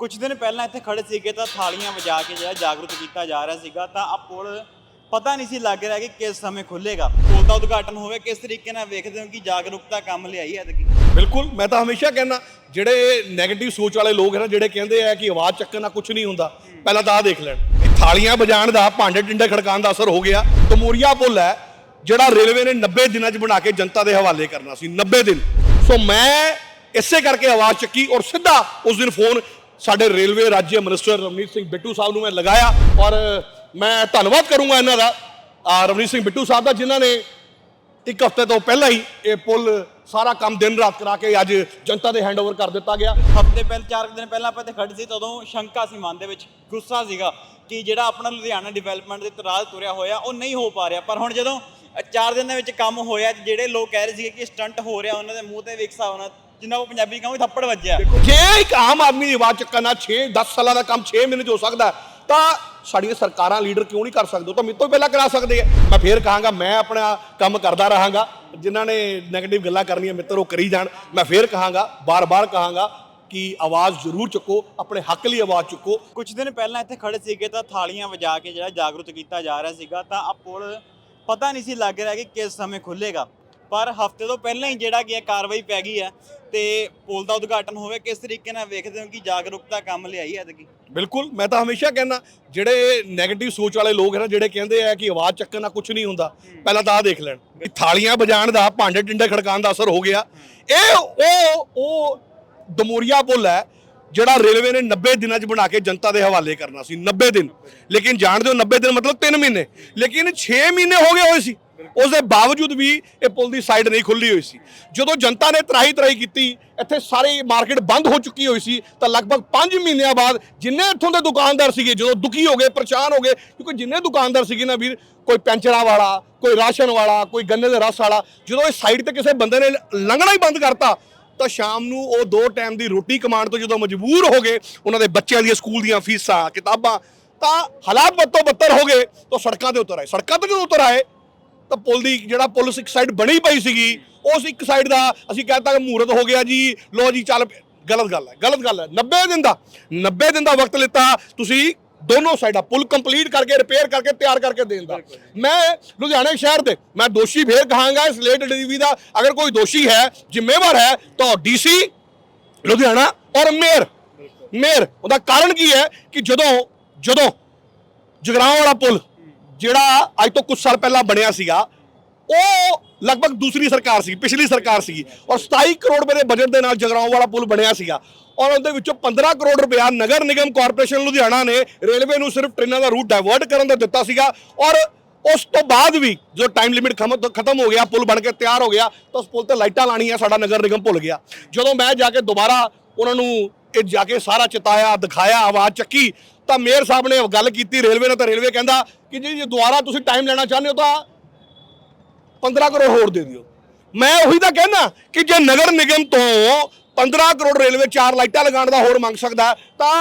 ਕੁਝ ਦਿਨ ਪਹਿਲਾਂ ਇੱਥੇ ਖੜੇ ਸੀਗੇ ਤਾਂ ਥਾਲੀਆਂ ਵਜਾ ਕੇ ਜਿਹੜਾ ਜਾਗਰੂਕ ਕੀਤਾ ਜਾ ਰਿਹਾ ਸੀਗਾ, ਤਾਂ ਆ ਪੁਲ ਪਤਾ ਨਹੀਂ ਸੀ ਲੱਗ ਰਿਹਾ ਕਿ ਕਿਸ ਸਮੇਂ ਖੁੱਲੇਗਾ ਪੁਲ ਦਾ ਉਦਘਾਟਨ ਹੋਵੇ, ਕਿਸ ਤਰੀਕੇ ਨਾਲ ਵੇਖਦੇ ਹੋ ਕਿ ਜਾਗਰੂਕਤਾ ਕੰਮ ਲਿਆਈ ਹੈ ਐਤਕੀ ਬਿਲਕੁਲ, ਮੈਂ ਤਾਂ ਹਮੇਸ਼ਾ ਕਹਿੰਦਾ, ਜਿਹੜੇ ਨੈਗੇਟਿਵ ਸੋਚ ਵਾਲੇ ਲੋਕ ਹਨ, ਜਿਹੜੇ ਕਹਿੰਦੇ ਆ ਕਿ ਆਵਾਜ਼ ਚੱਕਣ ਨਾਲ ਕੁਝ ਨਹੀਂ ਹੁੰਦਾ, ਪਹਿਲਾਂ ਤਾਂ ਆਹ ਦੇਖ ਲੈਣ। ਇਹ ਥਾਲੀਆਂ ਵਜਾਉਣ ਦਾ, ਭਾਂਡੇ ਟਿੰਡੇ ਖੜਕਾਉਣ ਦਾ ਅਸਰ ਹੋ ਗਿਆ। ਤਮੂਰੀਆ ਪੁਲ ਹੈ, ਜਿਹੜਾ ਰੇਲਵੇ ਨੇ 90 ਦਿਨਾਂ 'ਚ ਬਣਾ ਕੇ ਜਨਤਾ ਦੇ ਹਵਾਲੇ ਕਰਨਾ ਸੀ 90 ਦਿਨ। ਸੋ ਮੈਂ ਇਸੇ ਕਰਕੇ ਆਵਾਜ਼ ਚੱਕੀ ਔਰ ਸਿੱਧਾ ਉਸ ਦਿਨ ਫੋਨ ਸਾਡੇ ਰੇਲਵੇ ਰਾਜ ਮਿਨਿਸਟਰ ਰਵਨੀਤ ਸਿੰਘ ਬਿੱਟੂ ਸਾਹਿਬ ਨੂੰ ਮੈਂ ਲਗਾਇਆ ਔਰ ਮੈਂ ਧੰਨਵਾਦ ਕਰੂੰਗਾ ਇਹਨਾਂ ਦਾ। ਆ, ਰਵਨੀਤ ਸਿੰਘ ਬਿੱਟੂ ਸਾਹਿਬ ਦਾ, ਜਿਨ੍ਹਾਂ ਨੇ ਇੱਕ ਹਫ਼ਤੇ ਤੋਂ ਪਹਿਲਾਂ ਹੀ ਇਹ ਪੁਲ ਸਾਰਾ ਕੰਮ ਦਿਨ ਰਾਤ ਕਰਾ ਕੇ ਅੱਜ ਜਨਤਾ ਦੇ ਹੈਂਡਓਵਰ ਕਰ ਦਿੱਤਾ ਗਿਆ। ਹਫ਼ਤੇ ਪਹਿਲ, ਚਾਰ ਕੁ ਦਿਨ ਪਹਿਲਾਂ ਆਪਾਂ ਇੱਥੇ ਖੜੇ ਸੀ, ਤਦੋਂ ਸ਼ੰਕਾ ਸੀ ਮਨ ਦੇ ਵਿੱਚ, ਗੁੱਸਾ ਸੀਗਾ ਕਿ ਜਿਹੜਾ ਆਪਣਾ ਲੁਧਿਆਣਾ ਡਿਵੈਲਪਮੈਂਟ ਦੇ ਤਰਾਜ ਤੁਰਿਆ ਹੋਇਆ, ਉਹ ਨਹੀਂ ਹੋ ਪਾ ਰਿਹਾ। ਪਰ ਹੁਣ ਜਦੋਂ ਚਾਰ ਦਿਨ ਦੇ ਵਿੱਚ ਕੰਮ ਹੋਇਆ ਜਿਹੜੇ ਲੋਕ ਕਹਿ ਰਹੇ ਸੀਗੇ ਕਿ ਸਟੰਟ ਹੋ ਰਿਹਾ ਉਹਨਾਂ ਦੇ ਮੂੰਹ ਤੇ ਵਿਕਸਾ ਹੋਣਾ ਜਿੰਨਾ ਉਹ ਪੰਜਾਬੀ ਕਹਾਂ ਥੱਪੜ ਵੱਜਿਆ। ਜੇ ਇੱਕ ਆਮ ਆਦਮੀ ਦੀ ਆਵਾਜ਼ ਚੱਕਣਾ 6 10 ਸਾਲਾਂ ਦਾ ਕੰਮ 6 ਮਹੀਨੇ 'ਚ ਹੋ ਸਕਦਾ ਤਾਂ ਸਾਡੀਆਂ ਸਰਕਾਰਾਂ ਲੀਡਰ ਕਿਉਂ ਨਹੀਂ ਕਰ ਸਕਦੇ? ਉਹ ਤਾਂ ਮੇਰੇ ਤੋਂ ਪਹਿਲਾਂ ਕਰਾ ਸਕਦੇ ਆ। ਮੈਂ ਫੇਰ ਕਹਾਂਗਾ ਮੈਂ ਆਪਣਾ ਕੰਮ ਕਰਦਾ ਰਹਾਂਗਾ। ਜਿਨ੍ਹਾਂ ਨੇ 네ਗੇਟਿਵ ਗੱਲਾਂ ਕਰਨੀਆਂ ਮਿੱਤਰ ਉਹ ਕਰੀ ਜਾਣ। ਮੈਂ ਫੇਰ ਕਹਾਂਗਾ ਬਾਰ-ਬਾਰ ਕਹਾਂਗਾ ਕਿ ਆਵਾਜ਼ ਜ਼ਰੂਰ ਚੁੱਕੋ ਆਪਣੇ ਹੱਕ ਲਈ ਆਵਾਜ਼ ਚੁੱਕੋ। ਕੁਝ ਦਿਨ ਪਹਿਲਾਂ ਇੱਥੇ ਖੜੇ ਸੀਗੇ ਤਾਂ ਥਾਲੀਆਂ ਵਜਾ ਕੇ ਜਿਹੜਾ ਜਾਗਰੂਕ ਕੀਤਾ ਜਾ ਰਿਹਾ ਸੀਗਾ ਤਾਂ ਆ ਪੁਲ ਪਤਾ ਨਹੀਂ ਸੀ ਲੱਗ ਰਿਹਾ ਕਿ ਕਿਸ ਸਮੇਂ ਖੁੱਲੇਗਾ। ਪਰ ਹਫ਼ਤੇ ਤੋਂ ਪਹਿਲਾਂ ਹੀ ਜਿਹੜਾ ਕਿ ਇਹ ਕਾਰਵਾਈ ਪੈ ਗਈ ਹੈ ਤੇ ਪੁਲ ਦਾ ਉਦਘਾਟਨ ਹੋਵੇ ਕਿਸ ਤਰੀਕੇ ਨਾਲ ਵੇਖਦੇ ਹੋ ਕਿ ਜਾਗਰੂਕਤਾ ਕੰਮ ਲਿਆਈ ਹੈ ਐਤਕੀ? ਬਿਲਕੁਲ ਮੈਂ ਤਾਂ ਹਮੇਸ਼ਾ ਕਹਿੰਦਾ ਜਿਹੜੇ 네ਗੇਟਿਵ ਸੋਚ ਵਾਲੇ ਲੋਕ ਹਨ ਜਿਹੜੇ ਕਹਿੰਦੇ ਆ ਕਿ ਆਵਾਜ਼ ਚੱਕਣ ਨਾਲ ਕੁਝ ਨਹੀਂ ਹੁੰਦਾ ਪਹਿਲਾਂ ਤਾਂ ਆਹ ਦੇਖ ਲੈਣ ਇਹ ਥਾਲੀਆਂ ਵਜਾਉਣ ਦਾ ਭਾਂਡੇ ਟਿੰਡੇ ਖੜਕਾਉਣ ਦਾ ਅਸਰ ਹੋ ਗਿਆ। ਇਹ ਉਹ ਉਹ ਦਮੋਰੀਆ ਪੁੱਲ ਹੈ ਜਿਹੜਾ ਰੇਲਵੇ ਨੇ 90 ਦਿਨਾਂ 'ਚ ਬਣਾ ਕੇ ਜਨਤਾ ਦੇ ਹਵਾਲੇ ਕਰਨਾ ਸੀ 90 ਦਿਨ। ਲੇਕਿਨ ਜਾਣਦੇ ਹੋ 90 ਦਿਨ ਮਤਲਬ 3 ਮਹੀਨੇ। ਲੇਕਿਨ 6 ਮਹੀਨੇ ਹੋ ਗਏ ਹੋਏ ਸੀ। ਉਸ ਦੇ ਬਾਵਜੂਦ ਵੀ ਇਹ ਪੁਲ ਦੀ ਸਾਈਡ ਨਹੀਂ ਖੁੱਲੀ ਹੋਈ ਸੀ। ਜਦੋਂ ਜਨਤਾ ਨੇ ਤਰਾਹੀ ਤਰਾਹੀ ਕੀਤੀ, ਇੱਥੇ ਸਾਰੀ ਮਾਰਕੀਟ ਬੰਦ ਹੋ ਚੁੱਕੀ ਹੋਈ ਸੀ, ਤਾਂ ਲਗਭਗ 5 ਮਹੀਨਿਆਂ ਬਾਅਦ ਜਿੰਨੇ ਇੱਥੋਂ ਦੇ ਦੁਕਾਨਦਾਰ ਸੀਗੇ, ਜਦੋਂ ਦੁਖੀ ਹੋ ਗਏ, ਪਰੇਸ਼ਾਨ ਹੋ ਗਏ, ਕਿਉਂਕਿ ਜਿੰਨੇ ਦੁਕਾਨਦਾਰ ਸੀਗੇ ਨਾ ਵੀਰ, ਕੋਈ ਪੈਂਚਰਾਂ ਵਾਲਾ, ਕੋਈ ਰਾਸ਼ਨ ਵਾਲਾ, ਕੋਈ ਗੰਨੇ ਦੇ ਰਸ ਵਾਲਾ, ਜਦੋਂ ਇਹ ਸਾਈਡ ਤੇ ਕਿਸੇ ਬੰਦੇ ਨੇ ਲੰਘਣਾ ਹੀ ਬੰਦ ਕਰਤਾ ਤਾਂ ਸ਼ਾਮ ਨੂੰ ਉਹ ਦੋ ਟਾਈਮ ਦੀ ਰੋਟੀ ਕਮਾਉਣ ਤੋਂ ਜਦੋਂ ਮਜਬੂਰ ਹੋ ਗਏ, ਉਹਨਾਂ ਦੇ ਬੱਚਿਆਂ ਦੀਆਂ ਸਕੂਲ ਦੀਆਂ ਫੀਸਾਂ, ਕਿਤਾਬਾਂ, ਤਾਂ ਹਾਲਾਤ ਬੱਤੋਂ ਬੱਤਰ ਹੋ ਗਏ, ਤਾਂ ਸੜਕਾਂ ਤੇ ਉਤਰ ਆਏ। ਸੜਕਾਂ ਤੇ ਜਦੋਂ ਉਤਰ ਆਏ, ਤਾਂ ਪੁਲ ਦੀ ਜਿਹੜਾ ਪੁਲ ਇੱਕ ਸਾਈਡ ਬਣੀ ਪਈ ਸੀਗੀ, ਉਸ ਇੱਕ ਸਾਈਡ ਦਾ ਅਸੀਂ ਕਹਿੰਦਾ ਕਿ ਮੂਰਤ ਹੋ ਗਿਆ ਜੀ। ਲੋ ਜੀ, ਚੱਲ, ਗਲਤ ਗੱਲ ਹੈ, ਗਲਤ ਗੱਲ ਹੈ। 90 ਦਿਨ ਦਾ 90 ਦਿਨ ਦਾ ਵਕਤ ਲਿੱਤਾ। ਤੁਸੀਂ ਦੋਨੋਂ ਸਾਈਡਾਂ ਪੁਲ ਕੰਪਲੀਟ ਕਰਕੇ ਰਿਪੇਅਰ ਕਰਕੇ, ਤਿਆਰ ਕਰਕੇ ਦੇਣ ਦਾ। ਮੈਂ ਲੁਧਿਆਣੇ ਸ਼ਹਿਰ ਦੇ, ਮੈਂ ਦੋਸ਼ੀ ਫੇਰ ਕਹਾਂਗਾ ਇਸ ਲੇਟ ਡਿਲੀਵਰੀ ਦਾ। ਅਗਰ ਕੋਈ ਦੋਸ਼ੀ ਹੈ, ਜ਼ਿੰਮੇਵਾਰ ਹੈ, ਤਾਂ ਡੀਸੀ, ਲੁਧਿਆਣਾ ਔਰ ਮੇਅਰ। ਮੇਅਰ, ਉਹਦਾ ਕਾਰਨ ਕੀ ਹੈ ਕਿ ਜਦੋਂ ਜਦੋਂ ਜਗਰਾਉਂ ਵਾਲਾ ਪੁਲ, ਜਿਹੜਾ ਅੱਜ ਤੋਂ ਕੁਝ ਸਾਲ ਪਹਿਲਾਂ ਬਣਿਆ ਸੀਗਾ ਉਹ ਲਗਭਗ ਦੂਸਰੀ ਸਰਕਾਰ ਸੀ ਪਿਛਲੀ ਸਰਕਾਰ ਸੀ ਔਰ 27 ਕਰੋੜ ਰੁਪਏ ਦੇ ਬਜਟ ਦੇ ਨਾਲ ਜਗਰਾਉਂ ਵਾਲਾ ਪੁਲ ਬਣਿਆ ਸੀਗਾ ਔਰ ਉਹਦੇ ਵਿੱਚੋਂ 15 ਕਰੋੜ ਰੁਪਇਆ ਨਗਰ ਨਿਗਮ ਕਾਰਪੋਰੇਸ਼ਨ ਲੁਧਿਆਣਾ ਨੇ ਰੇਲਵੇ ਨੂੰ ਸਿਰਫ ਟ੍ਰੇਨਾਂ ਦਾ ਰੂਟ ਡਾਇਵਰਟ ਕਰਨ ਦਾ ਦਿੱਤਾ ਸੀਗਾ ਔਰ ਉਸ ਤੋਂ ਬਾਅਦ ਵੀ ਜੋ ਟਾਈਮ ਲਿਮਿਟ ਖਤਮ ਹੋ ਗਿਆ, ਪੁਲ ਬਣ ਕੇ ਤਿਆਰ ਹੋ ਗਿਆ, ਤਾਂ ਉਸ ਪੁਲ ਤੇ ਲਾਈਟਾਂ ਲਾਣੀਆਂ ਸਾਡਾ ਨਗਰ ਨਿਗਮ ਭੁੱਲ ਗਿਆ। ਜਦੋਂ ਮੈਂ ਜਾ ਕੇ ਦੁਬਾਰਾ ਉਹਨਾਂ ਨੂੰ ਇਹ ਜਾ ਕੇ ਸਾਰਾ ਚਿਤਾਇਆ, ਦਿਖਾਇਆ, ਆਵਾਜ਼ ਚੱਕੀ, ਤਾਂ ਮੇਅਰ ਸਾਹਿਬ ਨੇ ਗੱਲ ਕੀਤੀ ਰੇਲਵੇ ਨਾਲ ਤਾਂ ਰੇਲਵੇ ਕਹਿੰਦਾ ਕਿ ਜੀ, ਜੇ ਦੁਬਾਰਾ ਤੁਸੀਂ ਟਾਈਮ ਲੈਣਾ ਚਾਹੁੰਦੇ ਹੋ ਤਾਂ 15 ਕਰੋੜ ਹੋਰ ਦੇ ਦਿਓ। ਮੈਂ ਉਹੀ ਤਾਂ ਕਹਿਣਾ ਕਿ ਜੇ ਨਗਰ ਨਿਗਮ ਤੋਂ 15 ਕਰੋੜ ਰੇਲਵੇ ਚਾਰ ਲਾਈਟਾਂ ਲਗਾਉਣ ਦਾ ਹੋਰ ਮੰਗ ਸਕਦਾ ਤਾਂ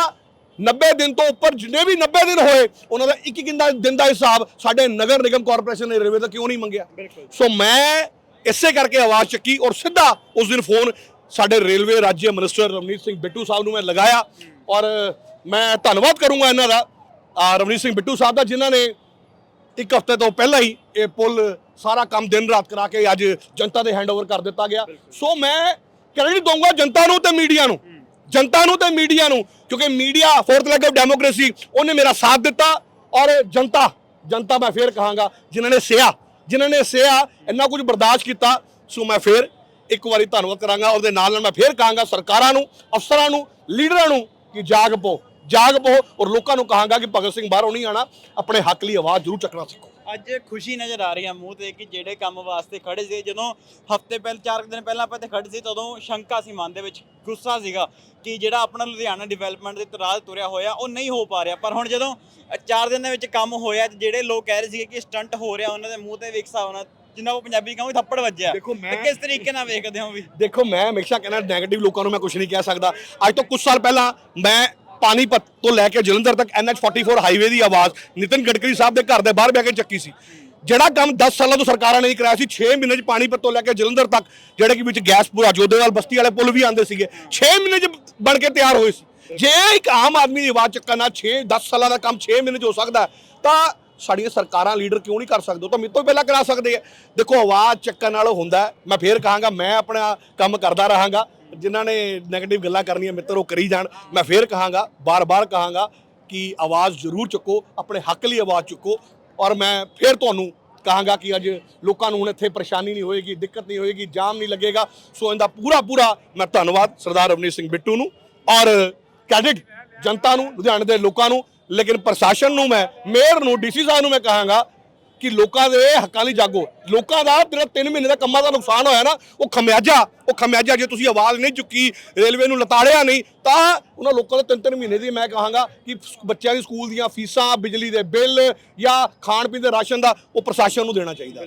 90 ਦਿਨ ਤੋਂ ਉੱਪਰ ਜਿੰਨੇ ਵੀ 90 ਦਿਨ ਹੋਏ ਉਹਨਾਂ ਦਾ ਇੱਕ ਇੱਕ ਦਿਨ ਦਾ ਹਿਸਾਬ ਸਾਡੇ ਨਗਰ ਨਿਗਮ ਕਾਰਪੋਰੇਸ਼ਨ ਨੇ ਰੇਲਵੇ ਦਾ ਕਿਉਂ ਨਹੀਂ ਮੰਗਿਆ? ਸੋ ਮੈਂ ਇਸੇ ਕਰਕੇ ਆਵਾਜ਼ ਚੱਕੀ ਔਰ ਸਿੱਧਾ ਉਸ ਦਿਨ ਫੋਨ ਸਾਡੇ ਰੇਲਵੇ ਰਾਜ්य ਮਿਨਿਸਟਰ ਰਵਨੀਤ ਸਿੰਘ ਬਿੱਟੂ ਸਾਹਿਬ ਨੂੰ ਮੈਂ ਲਗਾਇਆ ਔਰ ਮੈਂ ਧੰਨਵਾਦ ਕਰੂੰਗਾ ਇਹਨਾਂ ਦਾ। ਰਵਨੀਤ ਸਿੰਘ ਬਿੱਟੂ ਸਾਹਿਬ ਦਾ ਜਿਨ੍ਹਾਂ ਨੇ ਇੱਕ ਹਫ਼ਤੇ ਤੋਂ ਪਹਿਲਾਂ ਹੀ ਇਹ ਪੁਲ ਸਾਰਾ ਕੰਮ ਦਿਨ ਰਾਤ ਕਰਾ ਕੇ ਅੱਜ ਜਨਤਾ ਦੇ ਹੈਂਡਓਵਰ ਕਰ ਦਿੱਤਾ ਗਿਆ। ਸੋ ਮੈਂ ਕ੍ਰੈਡਿਟ ਦਊਂਗਾ ਜਨਤਾ ਨੂੰ ਤੇ ਮੀਡੀਆ ਨੂੰ। ਜਨਤਾ ਨੂੰ ਤੇ ਮੀਡੀਆ ਨੂੰ, ਕਿਉਂਕਿ media fourth leg of democracy ਉਹਨੇ ਮੇਰਾ ਸਾਥ ਦਿੱਤਾ ਔਰ ਜਨਤਾ ਜਨਤਾ ਮੈਂ ਫੇਰ ਕਹਾਂਗਾ, ਜਿਨ੍ਹਾਂ ਨੇ ਸਿਆ ਜਿਨ੍ਹਾਂ ਨੇ ਸਿਆ ਇੰਨਾ ਕੁਝ ਬਰਦਾਸ਼ਤ ਕੀਤਾ, ਸੋ ਮੈਂ ਫੇਰ ਇੱਕ ਵਾਰੀ ਧੰਨਵਾਦ ਕਰਾਂਗਾ ਉਹਦੇ ਨਾਲ ਨਾਲ ਮੈਂ ਫੇਰ ਕਹਾਂਗਾ ਸਰਕਾਰਾਂ ਨੂੰ, ਅਫਸਰਾਂ ਨੂੰ, ਲੀਡਰਾਂ ਨੂੰ ਕਿ ਜਾਗ ਪੋ ਜਾਗ ਪੋ ਔਰ ਲੋਕਾਂ ਨੂੰ ਕਹਾਂਗਾ ਕਿ ਭਗਤ ਸਿੰਘ ਬਾਹਰੋਂ ਨਹੀਂ ਆਣਾ ਆਪਣੇ ਹੱਕ ਲਈ ਆਵਾਜ਼ ਜ਼ਰੂਰ ਚੱਕਣਾ ਸਿੱਖੋ। ਅੱਜ ਖੁਸ਼ੀ ਨਜ਼ਰ ਆ ਰਹੀ ਹੈ ਮੂੰਹ ਤੇ ਕਿ ਜਿਹੜੇ ਕੰਮ ਵਾਸਤੇ ਖੜੇ ਸੀ ਜਦੋਂ ਹਫ਼ਤੇ ਪਹਿਲ ਚਾਰ ਕੁ ਦਿਨ ਪਹਿਲਾਂ ਆਪਾਂ ਇੱਥੇ ਖੜੇ ਸੀ ਤਦੋਂ ਸ਼ੰਕਾ ਸੀ ਮਨ ਦੇ ਵਿੱਚ ਗੁੱਸਾ ਸੀਗਾ ਕਿ ਜਿਹੜਾ ਆਪਣਾ ਲੁਧਿਆਣਾ ਡਿਵੈਲਪਮੈਂਟ ਦੇ ਤਰਾਜ ਤੁਰਿਆ ਹੋਇਆ ਉਹ ਨਹੀਂ ਹੋ ਪਾ ਰਿਹਾ। ਪਰ ਹੁਣ ਜਦੋਂ ਚਾਰ ਦਿਨ ਦੇ ਵਿੱਚ ਕੰਮ ਹੋਇਆ ਤੇ ਜਿਹੜੇ ਲੋਕ ਕਹਿ ਰਹੇ ਸੀਗੇ ਕਿ ਸਟੰਟ ਹੋ ਰਿਹਾ ਉਹਨਾਂ ਦੇ ਮੂੰਹ ਤੇ ਵਿਕਸਾ ਹੋਣਾ ਜਿੰਨਾ ਉਹ ਪੰਜਾਬੀ ਕਹਾਂ ਥੱਪੜ ਵੱਜਿਆ। ਦੇਖੋ ਮੈਂ- ਤੇ ਕਿਸ ਤਰੀਕੇ ਨਾਲ ਵੇਖਦੇ ਹੋ ਵੀ? ਦੇਖੋ ਮੈਂ ਹਮੇਸ਼ਾ ਕਹਿੰਦਾ 네ਗੇਟਿਵ ਲੋਕਾਂ ਨੂੰ ਮੈਂ ਕੁਝ ਨਹੀਂ ਕਹਿ ਸਕਦਾ। ਅੱਜ ਤੋਂ ਕੁਝ ਸਾਲ ਪਹਿਲਾਂ ਮੈਂ ਪਾਣੀਪਤ ਤੋਂ ਲੈ ਕੇ ਜਲੰਧਰ ਤੱਕ NH44 ਹਾਈਵੇ ਦੀ ਆਵਾਜ਼ ਨਿਤਿਨ ਗਡਕਰੀ ਸਾਹਿਬ ਦੇ ਘਰ ਦੇ ਬਾਹਰ ਬਹਿ ਕੇ ਚੱਕੀ ਸੀ। ਜਿਹੜਾ ਕੰਮ 10 ਸਾਲਾਂ ਤੋਂ ਸਰਕਾਰਾਂ ਨੇ ਨਹੀਂ ਕਰਾਇਆ ਸੀ 6 ਮਹੀਨੇ 'ਚ ਪਾਣੀਪਤ ਤੋਂ ਲੈ ਕੇ ਜਲੰਧਰ ਤੱਕ, ਜਿਹੜੇ ਕਿ ਵਿੱਚ ਗੈਸਪੁਰਾ ਜੋਧੇਵਾਲ ਬਸਤੀ ਵਾਲੇ ਪੁਲ ਵੀ ਆਉਂਦੇ ਸੀਗੇ 6 ਮਹੀਨੇ 'ਚ ਬਣ ਕੇ ਤਿਆਰ ਹੋਏ ਸੀ। ਜੇ ਇੱਕ ਆਮ ਆਦਮੀ ਦੀ ਆਵਾਜ਼ ਚੱਕਣ ਨਾਲ 6 10 ਸਾਲਾਂ ਦਾ ਕੰਮ 6 ਮਹੀਨੇ 'ਚ ਹੋ ਸਕਦਾ ਤਾਂ ਸਾਡੀਆਂ ਸਰਕਾਰਾਂ ਲੀਡਰ ਕਿਉਂ ਨਹੀਂ ਕਰ ਸਕਦੇ? ਉਹ ਤਾਂ ਮੇਰੇ ਤੋਂ ਪਹਿਲਾਂ ਕਰਾ ਸਕਦੇ ਆ। ਦੇਖੋ, ਆਵਾਜ਼ ਚੱਕਣ ਨਾਲ ਹੁੰਦਾ ਮੈਂ ਫੇਰ ਕਹਾਂਗਾ, ਮੈਂ ਆਪਣਾ ਕੰਮ ਕਰਦਾ ਰਹਾਂਗਾ। ਜਿਨ੍ਹਾਂ ਨੇ 네ਗੇਟਿਵ ਗੱਲਾਂ ਕਰਨੀਆਂ ਮਿੱਤਰ ਉਹ ਕਰੀ ਜਾਣ। ਮੈਂ ਫੇਰ ਕਹਾਂਗਾ, ਬਾਰ-ਬਾਰ ਕਹਾਂਗਾ ਕਿ ਆਵਾਜ਼ ਜ਼ਰੂਰ ਚੁੱਕੋ, ਆਪਣੇ ਹੱਕ ਲਈ ਆਵਾਜ਼ ਚੁੱਕੋ। ਔਰ ਮੈਂ ਫੇਰ ਤੁਹਾਨੂੰ ਕਹਾਂਗਾ ਕਿ ਅੱਜ ਲੋਕਾਂ ਨੂੰ ਹੁਣ ਇੱਥੇ ਪਰੇਸ਼ਾਨੀ ਨਹੀਂ ਹੋਏਗੀ, ਦਿੱਕਤ ਨਹੀਂ ਹੋਏਗੀ, ਜਾਮ ਨਹੀਂ ਲੱਗੇਗਾ। ਸੋ ਇਹਦਾ ਪੂਰਾ ਪੂਰਾ ਮੈਂ ਧੰਨਵਾਦ ਸਰਦਾਰ ਰਵਨੀਤ ਸਿੰਘ ਬਿੱਟੂ ਨੂੰ। ਔਰ ਕੈਡਿਟ ਜਨਤਾ ਨੂੰ, ਲੁਧਿਆਣੇ ਦੇ ਲੋਕਾਂ ਨੂੰ, ਲੇਕਿਨ ਪ੍ਰਸ਼ਾਸਨ ਨੂੰ ਮੈਂ, ਮੇਅਰ ਨੂੰ, ਡੀਸੀ ਸਾਹਿਬ ਨੂੰ ਮੈਂ ਕਹਾਂਗਾ ਕਿ ਲੋਕਾਂ ਦੇ ਹੱਕਾਂ ਲਈ ਜਾਗੋ। ਲੋਕਾਂ ਦਾ ਜਿਹੜਾ 3 ਮਹੀਨੇ ਦਾ ਕੰਮਾਂ ਦਾ ਨੁਕਸਾਨ ਹੋਇਆ ਨਾ, ਉਹ ਖਮਿਆਜਾ ਉਹ ਖਮਿਆਜਾ ਜੇ ਤੁਸੀਂ ਆਵਾਜ਼ ਨਹੀਂ ਚੁੱਕੀ, ਰੇਲਵੇ ਨੂੰ ਲਤਾੜਿਆ ਨਹੀਂ, ਤਾਂ ਉਹਨਾਂ ਲੋਕਾਂ ਦੇ ਤਿੰਨ ਤਿੰਨ ਮਹੀਨੇ ਦੀ ਮੈਂ ਕਹਾਂਗਾ ਕਿ ਬੱਚਿਆਂ ਦੀ ਸਕੂਲ ਦੀਆਂ ਫੀਸਾਂ, ਬਿਜਲੀ ਦੇ ਬਿੱਲ ਜਾਂ ਖਾਣ ਪੀਣ ਦੇ ਰਾਸ਼ਨ ਦਾ ਉਹ ਪ੍ਰਸ਼ਾਸਨ ਨੂੰ ਦੇਣਾ ਚਾਹੀਦਾ।